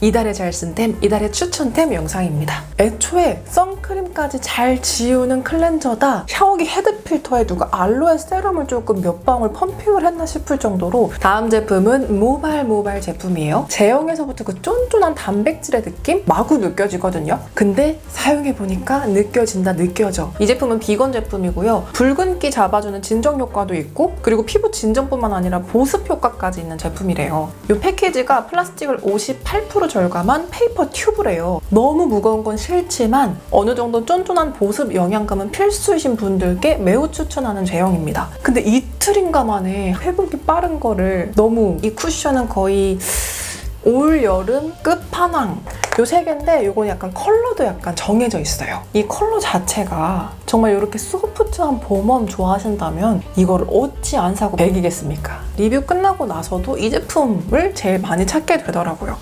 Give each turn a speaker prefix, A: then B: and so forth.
A: 이달에 잘쓴 템, 이달의 추천템 영상입니다. 애초에 선크림까지 잘 지우는 클렌저다 샤워기 헤드 필터에 누가 알로에 세럼을 조금 몇 방울 펌핑을 했나 싶을 정도로 다음 제품은 모발 모발 제품이에요. 제형에서부터 그 쫀쫀한 단백질의 느낌 마구 느껴지거든요. 근데 사용해보니까 느껴진다 느껴져. 이 제품은 비건 제품이고요. 붉은기 잡아주는 진정 효과도 있고 그리고 피부 진정뿐만 아니라 보습 효과까지 있는 제품이래요. 이 패키지가 플라스틱을 58% 절감한 페이퍼 튜브래요. 너무 무거운 건 싫지만 어느 정도 쫀쫀한 보습 영양감은 필수이신 분들께 매우 추천하는 제형입니다. 근데 이틀인가 만에 회복이 빠른 거를 너무 이 쿠션은 거의 올 여름 끝판왕 요세 개인데 요건 약간 컬러도 약간 정해져 있어요. 이 컬러 자체가 정말 이렇게 소프트한 봄웜 좋아하신다면 이거를 어찌 안 사고 배기겠습니까? 리뷰 끝나고 나서도 이 제품을 제일 많이 찾게 되더라고요.